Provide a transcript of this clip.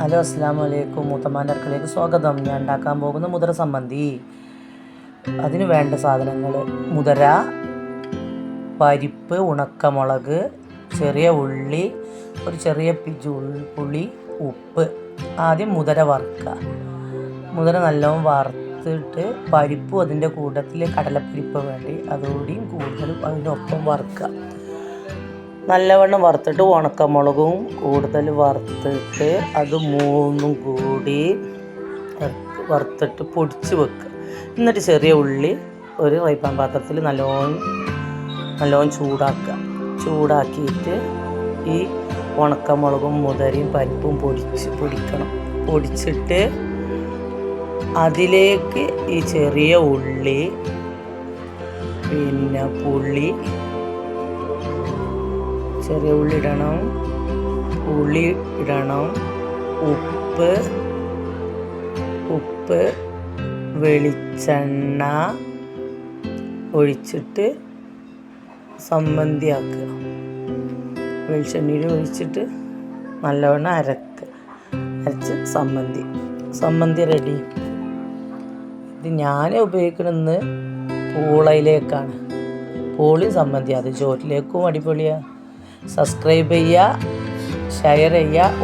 Hello അസ്സാം വലൈക്കും അടുക്കളയിലേക്ക് സ്വാഗതം. ഞാൻ ഉണ്ടാക്കാൻ പോകുന്ന മുതിര സംബന്ധി. അതിന് വേണ്ട സാധനങ്ങൾ. മുതിര പരിപ്പ് ഉണക്കമുളക് ചെറിയ ഉള്ളി ഒരു ചെറിയ പുളി ഉപ്പ്. ആദ്യം മുതിര വറുക്കുക മുതിര നല്ലോണം വറുത്തിട്ട് പരിപ്പും അതിന്റെ കൂട്ടത്തിൽ കടലപ്പരിപ്പ് വേണ്ടി അതുകൂടിയും കൂടുതലും അതിനൊപ്പം വറുക്കുക നല്ലവണ്ണം വറുത്തിട്ട് ഉണക്കമുളകും കൂടുതൽ വറുത്തിട്ട് അത് മൂന്നും കൂടി വറുത്തിട്ട് പൊടിച്ച് വെക്കുക. എന്നിട്ട് ചെറിയ ഉള്ളി ഒരു റൈപ്പാൻ പാത്രത്തിൽ നല്ലോണം നല്ലോണം ചൂടാക്കുക. ചൂടാക്കിയിട്ട് ഈ ഉണക്കമുളകും മുതരയും പരിപ്പും പൊടിച്ച് പൊടിക്കണം. പൊടിച്ചിട്ട് അതിലേക്ക് ഈ ചെറിയ ഉള്ളി പിന്നെ പുളി ചെറിയ ഉള്ളി ഇടണം. ഉള്ളി ഇടണം. ഉപ്പ്. ഉപ്പ് വെളിച്ചെണ്ണ ഒഴിച്ചിട്ട് സമ്മന്തിയാക്കുക വെളിച്ചെണ്ണയിൽ ഒഴിച്ചിട്ട് നല്ലവണ്ണം അരക്കുക അരച്ച് സമ്മന്തി സമ്മന്തി റെഡി ഇത് ഞാൻ ഉപയോഗിക്കുന്നത് പൂളയിലേക്കാണ്. പൂളി സമ്മന്തി അത് ചോറ്റിലേക്കും അടിപൊളിയാണ് സബ്സ്ക്രൈബ് ചെയ്യുക ഷെയർ ചെയ്യുക